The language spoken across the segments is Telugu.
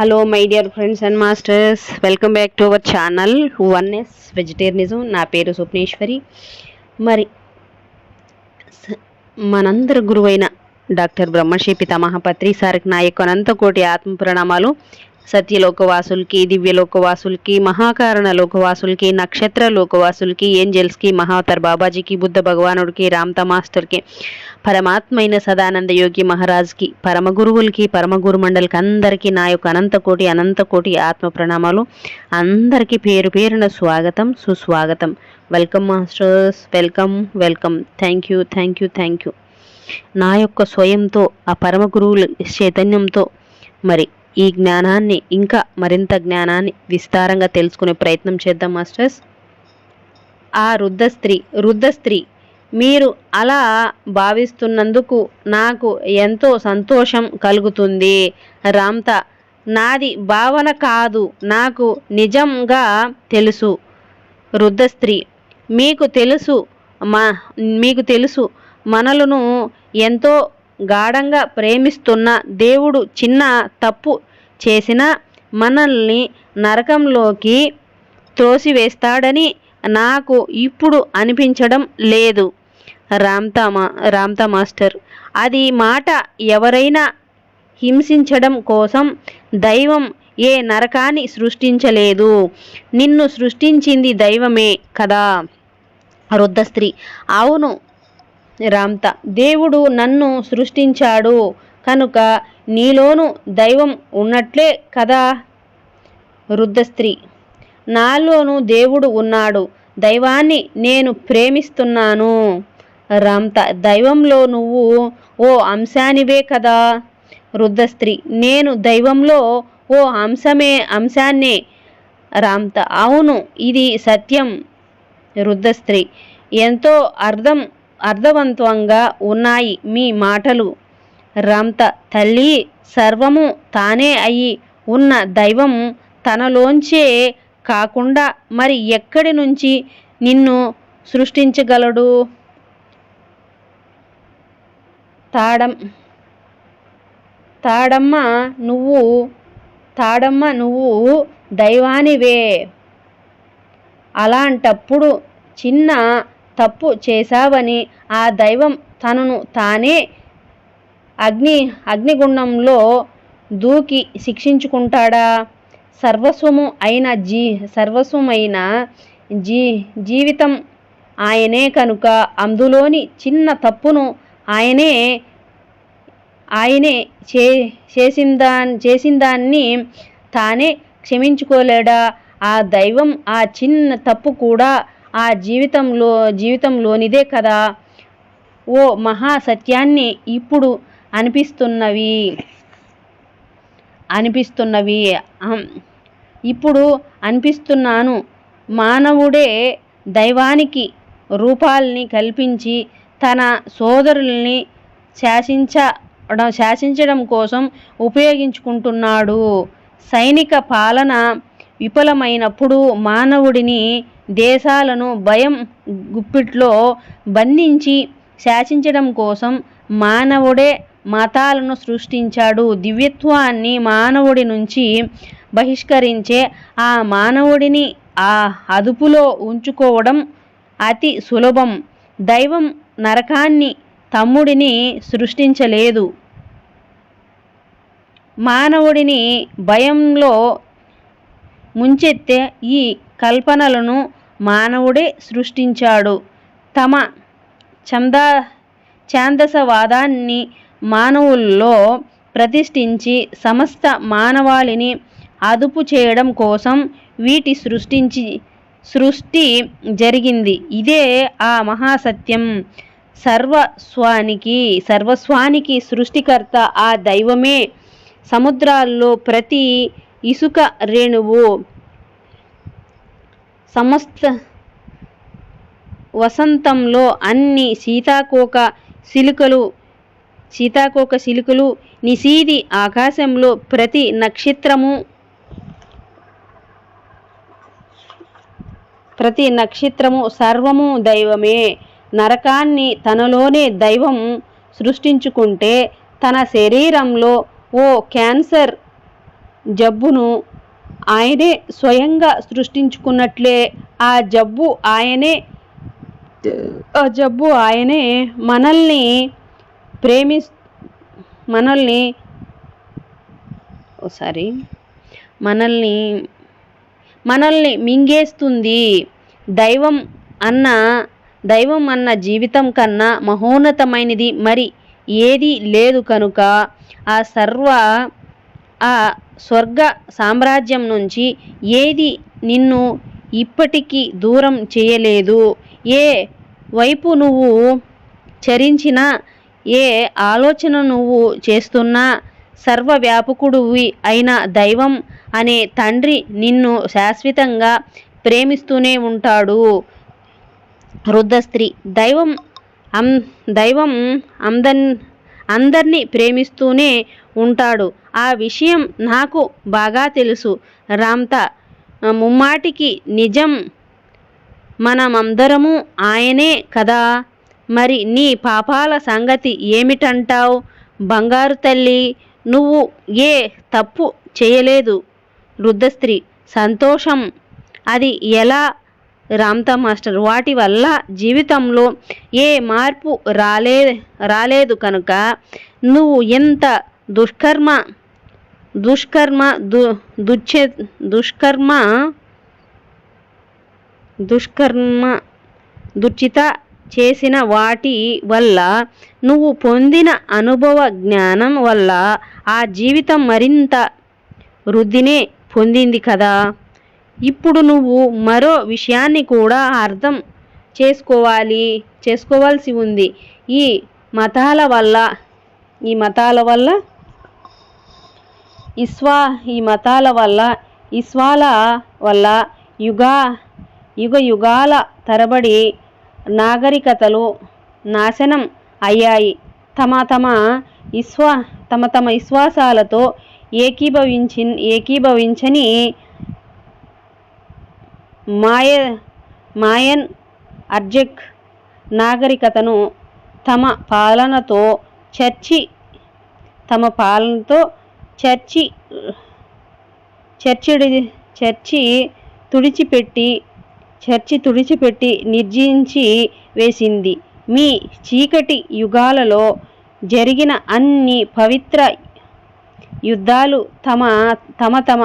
Hello my dear friends and masters welcome back to our channel oneness vegetarianism నా పేరు స్వప్నేశ్వరి. మరి మనందరి గురువైన డాక్టర్ బ్రహ్మశ్రీ పితామహ సార్కి నా యొక్క అనంత కోటి ఆత్మ ప్రణామాలు. సత్యలోకవాసులకి దివ్యలోకవాసులకి మహాకారణ లోకవాసులకి నక్షత్ర లోకవాసులకి ఏంజల్స్కి మహావతర్ బాబాజీకి బుద్ధ భగవానుడికి రామ్తా మాస్టర్కి పరమాత్మైన సదానంద యోగి మహారాజ్కి పరమ గురువులకి పరమ గురు మండలికి అందరికీ నా యొక్క అనంత కోటి అనంత కోటి ఆత్మ ప్రణామాలు. అందరికీ పేరు పేరున స్వాగతం సుస్వాగతం. Welcome masters welcome welcome. Thank you thank you thank you. నా యొక్క స్వయంతో ఆ పరమ గురువుల చైతన్యంతో మరి ఈ జ్ఞానాన్ని ఇంకా మరింత జ్ఞానాన్ని విస్తారంగా తెలుసుకునే ప్రయత్నం చేద్దాం మాస్టర్స్. ఆ వృద్ధ స్త్రీ వృద్ధ స్త్రీ మీరు అలా భావిస్తున్నందుకు నాకు ఎంతో సంతోషం కలుగుతుంది. రామ్త నాది భావన కాదు నాకు నిజంగా తెలుసు. వృద్ధ స్త్రీ మీకు తెలుసు మా మీకు తెలుసు మనలను ఎంతో గాఢంగా ప్రేమిస్తున్న దేవుడు చిన్న తప్పు చేసిన మనల్ని నరకంలోకి త్రోసివేస్తాడని నాకు ఇప్పుడు అనిపించడం లేదు. రామ్తా మా రామ్తా మాస్టర్ అది మాట ఎవరైనా హింసించడం కోసం దైవం ఏ నరకాన్ని సృష్టించలేదు. నిన్ను సృష్టించింది దైవమే కదా. వృద్ధ స్త్రీ అవును రామ్త. దేవుడు నన్ను సృష్టించాడు. కనుక నీలోను దైవం ఉన్నట్లే కదా? వృద్ధ నాలోను దేవుడు ఉన్నాడు. దైవాన్ని నేను ప్రేమిస్తున్నాను. రామ్త. దైవంలో నువ్వు ఓ అంశానివే కదా? వృద్ధ స్త్రీ నేను దైవంలో ఓ అంశమే అంశాన్నే. రామ్త. అవును ఇది సత్యం. వృద్ధ స్త్రీ ఎంతో అర్థం అర్థవంతంగా ఉన్నాయి మీ మాటలు. రంత తల్లి సర్వము తానే అయి ఉన్న దైవం తనలోంచే కాకుండా మరి ఎక్కడి నుంచి నిన్ను సృష్టించగలడు? తాడం తాడమ్మ నువ్వు తాడమ్మ నువ్వు దైవానివే. అలాంటప్పుడు చిన్న తప్పు చేశావని ఆ దైవం తనను తానే అగ్ని అగ్నిగుండంలో దూకి శిక్షించుకుంటాడా? సర్వస్వము అయిన జీ సర్వస్వమైన జీ జీవితం ఆయనే కనుక. అందులోని చిన్న తప్పును ఆయనే ఆయనే చే చేసిందా చేసిందాన్ని తానే క్షమించుకోలేడా? ఆ దైవం ఆ చిన్న తప్పు కూడా ఆ జీవితంలో జీవితంలోనిదే కదా ఓ మహా సత్యాన్ని ఇప్పుడు అనిపిస్తున్నవి. అనిపిస్తున్నవి. ఇప్పుడు అనిపిస్తున్నాను. మానవుడే దైవానికి రూపాల్ని కల్పించి తన సోదరుల్ని శాసించడం శాసించడం కోసం ఉపయోగించుకుంటున్నాడు. సైనిక పాలన విఫలమైనప్పుడు మానవుడిని దేశాలను భయం గుప్పిట్లో బంధించి శాసించడం కోసం మానవుడే మతాలను సృష్టించాడు. దివ్యత్వాన్ని మానవుడి నుంచి బహిష్కరించే ఆ మానవుడిని ఆ అదుపులో ఉంచుకోవడం అతి సులభం. దైవం నరకాన్ని తమ్ముడిని సృష్టించలేదు. మానవుడిని భయంలో ముంచెత్తే ఈ కల్పనలను మానవుడే సృష్టించాడు. తమ చందా ఛాందసవాదాన్ని మానవుల్లో ప్రతిష్ఠించి సమస్త మానవాళిని అదుపు చేయడం కోసం వీటి సృష్టించి సృష్టి జరిగింది. ఇదే ఆ మహాసత్యం. సర్వస్వానికి సర్వస్వానికి సృష్టికర్త ఆ దైవమే. సముద్రాల్లో ప్రతి ఇసుక రేణువు. సమస్త వసంతంలో అన్ని సీతాకోక సిలుకలు సీతాకోక సిలుకలు నిశీది ఆకాశంలో ప్రతి నక్షత్రము ప్రతి నక్షత్రము సర్వము దైవమే. నరకాన్ని తనలోనే దైవం సృష్టించుకుంటే తన శరీరంలో ఓ క్యాన్సర్ జబ్బును ఆయనే స్వయంగా సృష్టించుకున్నట్లే ఆ జబ్బు ఆయనే ఆ జబ్బు ఆయనే మనల్ని ప్రేమి మనల్ని సారీ మనల్ని మనల్ని మింగేస్తుంది దైవం అన్న దైవం అన్న జీవితం కన్నా మహోన్నతమైనది మరి ఏది లేదు కనుక ఆ సర్వ ఆ స్వర్గ సామ్రాజ్యం నుంచి ఏది నిన్ను ఇప్పటికీ దూరం చేయలేదు? ఏ వైపు నువ్వు చరించినా ఏ ఆలోచన నువ్వు చేస్తున్నా సర్వవ్యాపకుడివి అయిన దైవం అనే తండ్రి నిన్ను శాశ్వతంగా ప్రేమిస్తూనే ఉంటాడు. వృద్ధ దైవం అం దైవం అందన్ అందరినీ ప్రేమిస్తూనే ఉంటాడు. ఆ విషయం నాకు బాగా తెలుసు. రామ్త ముమ్మాటికి నిజం మనమందరము ఆయనే కదా? మరి నీ పాపాల సంగతి ఏమిటంటావు? బంగారు తల్లి నువ్వు ఏ తప్పు చేయలేదు. వృద్ధస్త్రీ సంతోషం. అది ఎలా రామ్తా మాస్టర్ వాటి వల్ల జీవితంలో ఏ మార్పు రాలే రాలేదు కనుక నువ్వు ఎంత దుష్కర్మ దుష్కర్మ దు దుచ్చే దుష్కర్మ దుష్కర్మ దుచిత చేసిన వాటి వల్ల నువ్వు పొందిన అనుభవ జ్ఞానం వల్ల ఆ జీవితం మరింత వృద్ధినే పొందింది కదా. ఇప్పుడు నువ్వు మరో విషయాన్ని కూడా అర్థం చేసుకోవాలి చేసుకోవాల్సి ఉంది. ఈ మతాల వల్ల ఈ మతాల వల్ల? ఇస్వా ఈ మతాల వల్ల ఇస్వాల వల్ల యుగా యుగ యుగాల తరబడి నాగరికతలు నాశనం అయ్యాయి. తమ తమ ఇస్వా తమ తమ విశ్వాసాలతో ఏకీభవించి ఏకీభవించని మాయ మాయన్ అర్జెక్ నాగరికతను తమ పాలనతో చర్చి తమ పాలనతో చర్చి చర్చిడి చర్చి తుడిచిపెట్టి చర్చి తుడిచిపెట్టి నిర్జించి వేసింది. మీ చీకటి యుగాలలో జరిగిన అన్ని పవిత్ర యుద్ధాలు తమ తమ తమ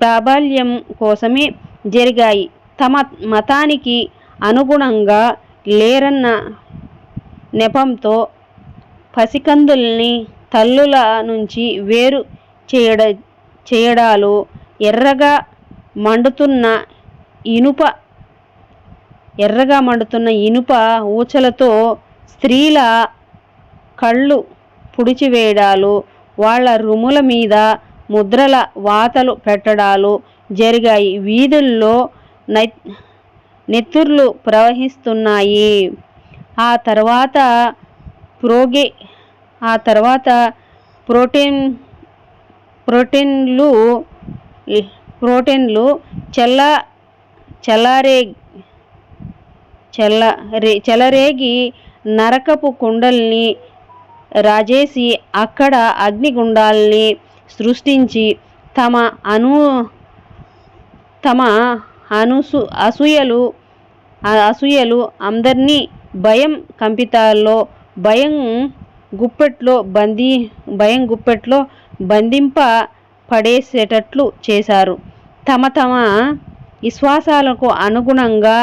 ప్రాబల్యం కోసమే జరిగాయి. తమ మతానికి అనుగుణంగా లేరన్న నెపంతో పసికందుల్ని తల్లుల నుంచి వేరు చేయడ చేయడాలు ఎర్రగా మండుతున్న ఇనుప ఎర్రగా మండుతున్న ఇనుప ఊచలతో స్త్రీల కళ్ళు పుడిచివేయడాలు వాళ్ళ రుముల మీద ముద్రల వాతలు పెట్టడాలు జరిగాయి. వీధుల్లో నెత్తుర్లు ప్రవహిస్తున్నాయి. ఆ తర్వాత ప్రోగే ఆ తర్వాత ప్రోటీన్ ప్రోటీన్లు ప్రోటీన్లు చల్ల చల్లారే చల్ల రే చెలరేగి నరకపు కుండల్ని రాజేసి అక్కడ అగ్నిగుండాల్ని సృష్టించి తమ అను తమ అనుసు అసూయలు అసూయలు అందరినీ భయం కంపితాల్లో భయం గుప్పెట్లో బందీ భయం గుప్పెట్లో బంధింప పడేసేటట్లు చేశారు. తమ తమ విశ్వాసాలకు అనుగుణంగా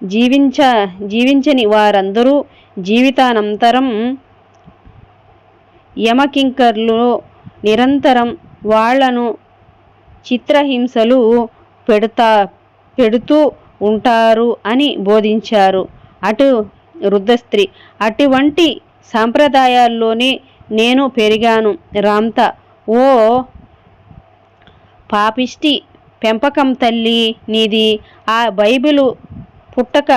జీవించ జీవించని వారందరూ జీవితానంతరం యమకింకర్లు నిరంతరం వాళ్ళను చిత్రహింసలు పెడతా పెడుతూ ఉంటారు అని బోధించారు. అటు వృద్ధస్త్రీ అటువంటి సాంప్రదాయాల్లోనే నేను పెరిగాను. రామ్త ఓ పాపిష్టి పెంపకం తల్లి నీది. ఆ బైబిలు పుట్టక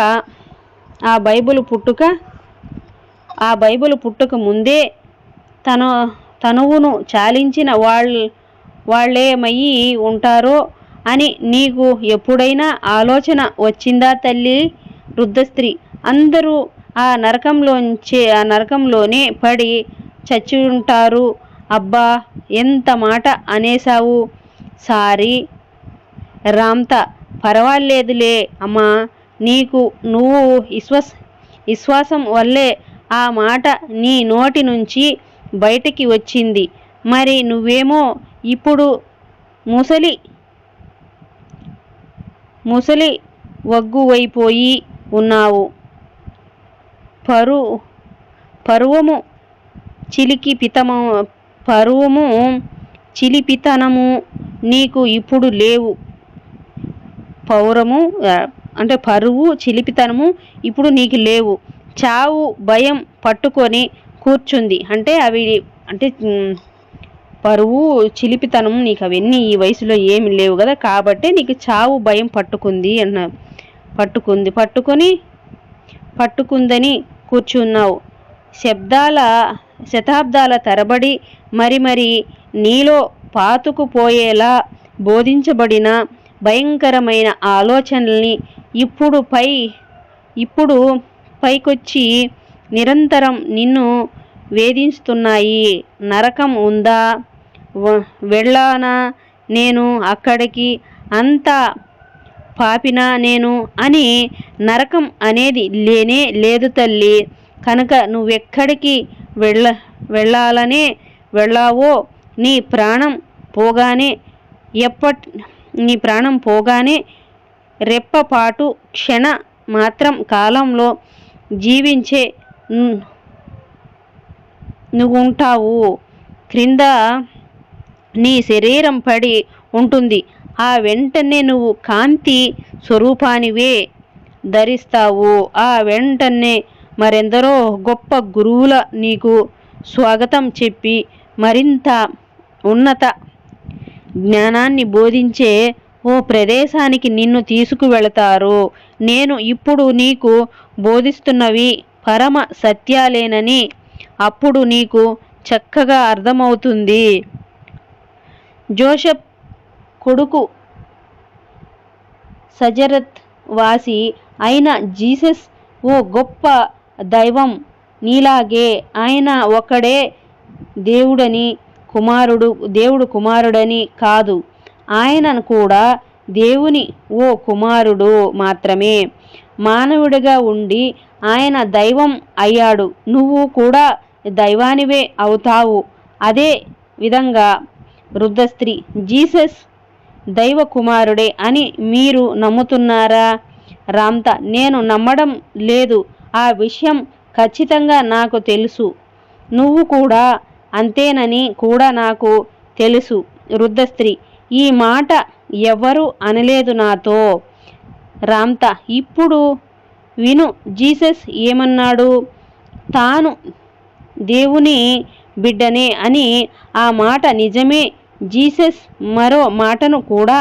ఆ బైబిల్ పుట్టుక ఆ బైబిల్ పుట్టుక ముందే తను తనువును చాలించిన వాళ్ళ వాళ్ళేమయ్యి ఉంటారో అని నీకు ఎప్పుడైనా ఆలోచన వచ్చిందా తల్లి? వృద్ధస్త్రీ. అందరూ ఆ నరకంలోంచే ఆ నరకంలోనే పడి చచ్చి ఉంటారు అబ్బా ఎంత మాట అనేశావు? సారీ. రామ్త పర్వాలేదులే అమ్మా నీకు నువ్వు విశ్వాస విశ్వాసం వల్లే ఆ మాట నీ నోటి నుంచి బయటికి వచ్చింది. మరి నువ్వేమో ఇప్పుడు ముసలి ముసలి వగ్గువైపోయి ఉన్నావు. పరు పరువము చిలికి పితము పరువము చిలిపితనము నీకు ఇప్పుడు లేవు. పౌరము అంటే పరువు చిలిపితనము ఇప్పుడు నీకు లేవు. చావు భయం పట్టుకొని కూర్చుంది. అంటే అవి అంటే పరువు చిలిపితనం నీకు అవన్నీ ఈ వయసులో ఏమి లేవు కదా కాబట్టి నీకు చావు భయం పట్టుకుంది అన్న పట్టుకుంది. పట్టుకొని పట్టుకుందని కూర్చున్నావు. శబ్దాల శతాబ్దాల తరబడి మరి మరి నీలో పాతుకుపోయేలా బోధించబడిన భయంకరమైన ఆలోచనల్ని ఇప్పుడు పై ఇప్పుడు పైకొచ్చి నిరంతరం నిన్ను వేధిస్తున్నాయి. నరకం ఉందా? వెళ్ళానా? నేను అక్కడికి అంత పాపినా నేను? అని నరకం అనేది లేనే లేదు తల్లి. కనుక నువ్వెక్కడికి వెళ్ళ వెళ్ళాలనే వెళ్ళావో నీ ప్రాణం పోగానే ఎప్పటి నీ ప్రాణం పోగానే రెప్పపాటు క్షణ మాత్రం కాలంలో జీవించే నువ్వు ఉంటావు క్రింద నీ శరీరం పడి ఉంటుంది. ఆ వెంటనే నువ్వు కాంతి స్వరూపానివే ధరిస్తావు. ఆ వెంటనే మరెందరో గొప్ప గురువుల నీకు స్వాగతం చెప్పి మరింత ఉన్నత జ్ఞానాన్ని బోధించే ఓ ప్రదేశానికి నిన్ను తీసుకువెళతారు. నేను ఇప్పుడు నీకు బోధిస్తున్నవి పరమ సత్యాలేనని అప్పుడు నీకు చక్కగా అర్థమవుతుంది. జోసెఫ్ కొడుకు సజరత్ వాసి అయిన జీసస్ ఓ గొప్ప దైవం. నీలాగే ఆయన ఒకడే దేవుడని కుమారుడు దేవుడు కుమారుడని కాదు. ఆయన కూడా దేవుని ఓ కుమారుడు మాత్రమే. మానవుడిగా ఉండి ఆయన దైవం అయ్యాడు. నువ్వు కూడా దైవానివే అవుతావు. అదే విధంగా వృద్ధ స్త్రీ జీసస్ దైవ కుమారుడే అని మీరు నమ్ముతున్నారా? రామ్త నేను నమ్మడం లేదు. ఆ విషయం ఖచ్చితంగా నాకు తెలుసు. నువ్వు కూడా అంతేనని కూడా నాకు తెలుసు. వృద్ధ స్త్రీ ఈ మాట ఎవ్వరూ అనలేదు నాతో. రామ్త ఇప్పుడు విను జీసస్ ఏమన్నాడు? తాను దేవుని బిడ్డనే అని ఆ మాట నిజమే. జీసస్ మరో మాటను కూడా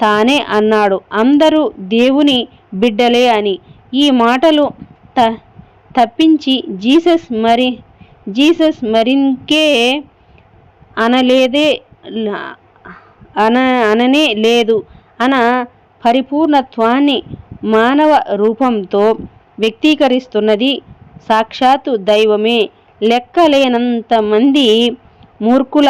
తానే అన్నాడు. అందరూ దేవుని బిడ్డలే అని. ఈ మాటలు త తప్పించి జీసస్ మరి జీసస్ మరింకే అనలేదే అన అననే లేదు. అన పరిపూర్ణత్వాన్ని మానవ రూపంతో వ్యక్తీకరిస్తున్నది సాక్షాత్తు దైవమే. లెక్కలేనంతమంది మూర్ఖుల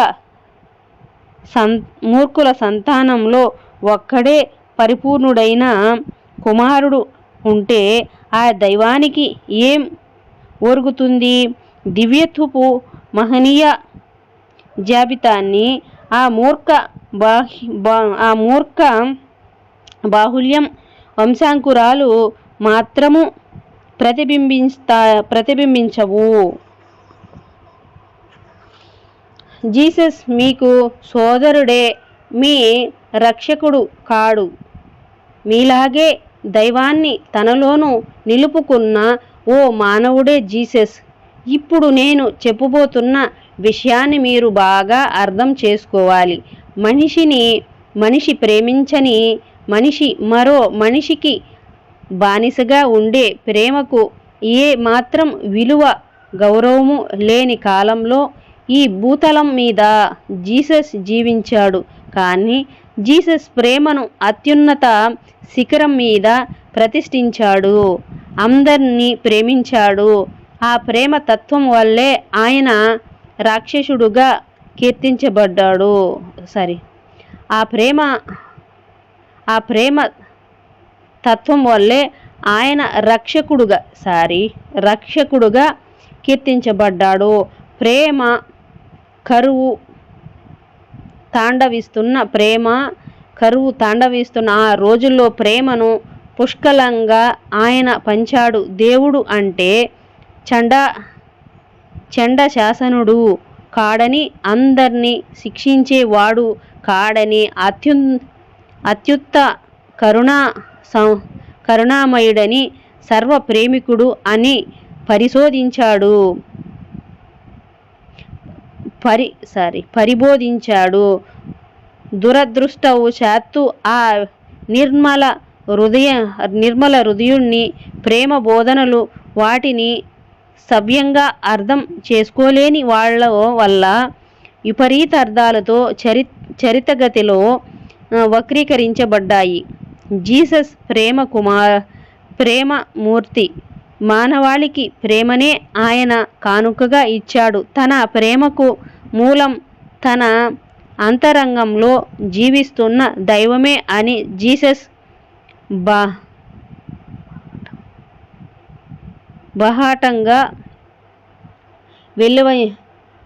సన్ మూర్ఖుల సంతానంలో ఒక్కడే పరిపూర్ణుడైన కుమారుడు ఉంటే ఆ దైవానికి ఏం ఒరుగుతుంది? దివ్యత్వపు మహనీయ జాబితాన్ని ఆ మూర్ఖ బాహి బా- ఆ మూర్ఖ బాహుల్యం వంశాంకురాలు మాత్రము ప్రతిబింబిస్తా ప్రతిబింబించవు. జీసస్ మీకు సోదరుడే మీ రక్షకుడు కాడు. మీలాగే దైవాన్ని తనలోనూ నిలుపుకున్న ఓ మానవుడే జీసస్. ఇప్పుడు నేను చెప్పబోతున్న విషయాన్ని మీరు బాగా అర్థం చేసుకోవాలి. మనిషిని మనిషి ప్రేమించని మనిషి మరో మనిషికి బానిసగా ఉండే ప్రేమకు ఏ మాత్రం విలువ గౌరవము లేని కాలంలో ఈ భూతలం మీద జీసస్ జీవించాడు. కానీ జీసస్ ప్రేమను అత్యున్నత శిఖరం మీద ప్రతిష్ఠించాడు. అందరినీ ప్రేమించాడు. ఆ ప్రేమ తత్వం వల్లే ఆయన రాక్షసుడుగా కీర్తించబడ్డాడు. సారీ. ఆ ప్రేమ ఆ ప్రేమ తత్వం వల్లే ఆయన రక్షకుడుగా సారీ రక్షకుడుగా కీర్తించబడ్డాడు. ప్రేమ కరువు తాండవిస్తున్న ప్రేమ కరువు తాండవిస్తున్న ఆ రోజుల్లో ప్రేమను పుష్కలంగా ఆయన పంచాడు. దేవుడు అంటే చండ చండ శాసనుడు కాడని అందరినీ శిక్షించేవాడు కాడని అత్యు అత్యుత్త కరుణా కరుణామయుడని సర్వ ప్రేమికుడు అని పరిశోధించాడు. పరి సారీ పరిబోధించాడు. దురదృష్టవశాత్తు ఆ నిర్మల హృదయ నిర్మల హృదయుణ్ణి ప్రేమ బోధనలు వాటిని సవ్యంగా అర్థం చేసుకోలేని వాళ్ళ వల్ల విపరీత అర్థాలతో చరి చరితగతిలో వక్రీకరించబడ్డాయి. జీసస్ ప్రేమ కుమార్ ప్రేమ మూర్తి మానవాళికి ప్రేమనే ఆయన కానుకగా ఇచ్చాడు. తన ప్రేమకు మూలం తన అంతరంగంలో జీవిస్తున్న దైవమే అని జీసస్ బా బహాటంగా వెలువ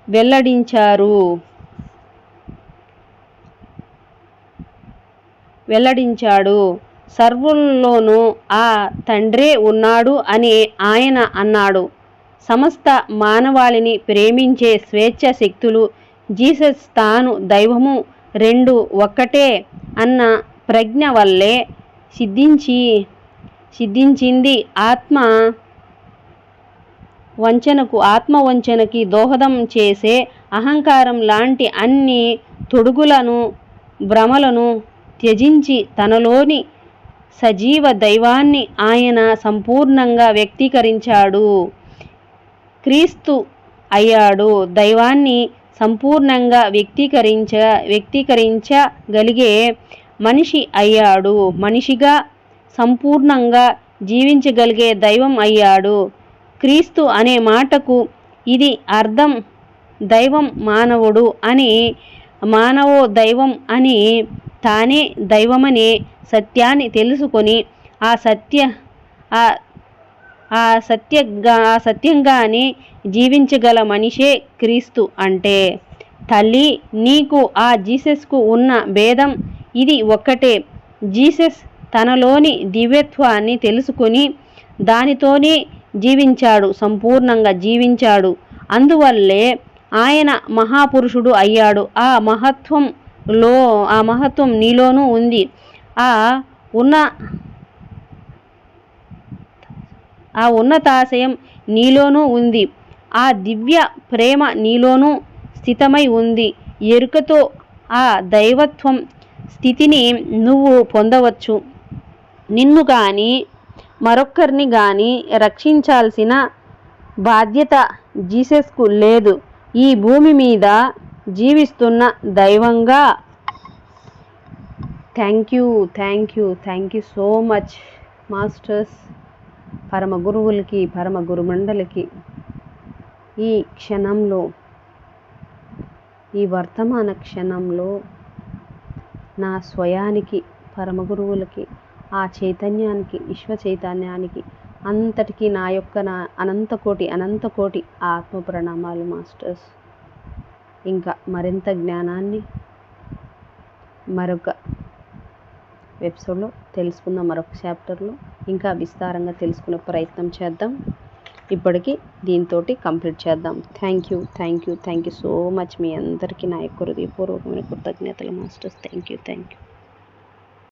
వెల్లడించారు. వెల్లడించాడు. సర్వుల్లోనూ ఆ తండ్రే ఉన్నాడు అని ఆయన అన్నాడు. సమస్త మానవాళిని ప్రేమించే స్వేచ్ఛ శక్తులు జీసస్ తాను దైవము రెండు ఒక్కటే అన్న ప్రజ్ఞ వల్లే సిద్ధించి సిద్ధించింది ఆత్మ వంచనకు ఆత్మ వంచనకి దోహదం చేసే అహంకారం లాంటి అన్ని తొడుగులను భ్రమలను త్యజించి తనలోని సజీవ దైవాన్ని ఆయన సంపూర్ణంగా వ్యక్తీకరించాడు. క్రీస్తు అయ్యాడు. దైవాన్ని సంపూర్ణంగా వ్యక్తీకరించ వ్యక్తీకరించగలిగే మనిషి అయ్యాడు. మనిషిగా సంపూర్ణంగా జీవించగలిగే దైవం అయ్యాడు. క్రీస్తు అనే మాటకు ఇది అర్థం దైవం మానవుడు అని మానవో దైవం అని తానే దైవమనే సత్యాన్ని తెలుసుకొని ఆ సత్య ఆ సత్యంగా ఆ సత్యంగానే జీవించగల మనిషే క్రీస్తు అంటే. తల్లి నీకు ఆ జీసస్కు ఉన్న భేదం ఇది ఒక్కటే. జీసస్ తనలోని దివ్యత్వాన్ని తెలుసుకొని దానితోనే జీవించాడు సంపూర్ణంగా జీవించాడు. అందువల్లే ఆయన మహాపురుషుడు అయ్యాడు. ఆ మహత్వం లో ఆ మహత్వం నీలోనూ ఉంది. ఆ ఉన్న ఆ ఉన్నతాశయం నీలోనూ ఉంది. ఆ దివ్య ప్రేమ నీలోనూ స్థితమై ఉంది. ఎరుకతో ఆ దైవత్వం స్థితిని నువ్వు పొందవచ్చు. నిన్ను కానీ మరొక్కరిని కానీ రక్షించాల్సిన బాధ్యత జీసస్కు లేదు. ఈ భూమి మీద జీవిస్తున్న దైవంగా. Thank you thank you thank you so much masters పరమ గురువులకి పరమ గురుమండలికి. ఈ క్షణంలో ఈ వర్తమాన క్షణంలో నా స్వయానికి పరమ గురువులకి ఆ చైతన్యానికి విశ్వ చైతన్యానికి అంతటికీ నా యొక్క నా అనంతకోటి అనంతకోటి ఆత్మ ప్రణామాలు మాస్టర్స్. ఇంకా మరింత జ్ఞానాన్ని మరొక ఎపిసోడ్లో తెలుసుకుందాం మరొక చాప్టర్లో. ఇంకా విస్తారంగా తెలుసుకునే ప్రయత్నం చేద్దాం. ఇప్పటికీ దీంతో కంప్లీట్ చేద్దాం. Thank you thank you thank you so much మీ అందరికీ నా యొక్క హృదయపూర్వకమైన కృతజ్ఞతలు masters. Thank you thank you.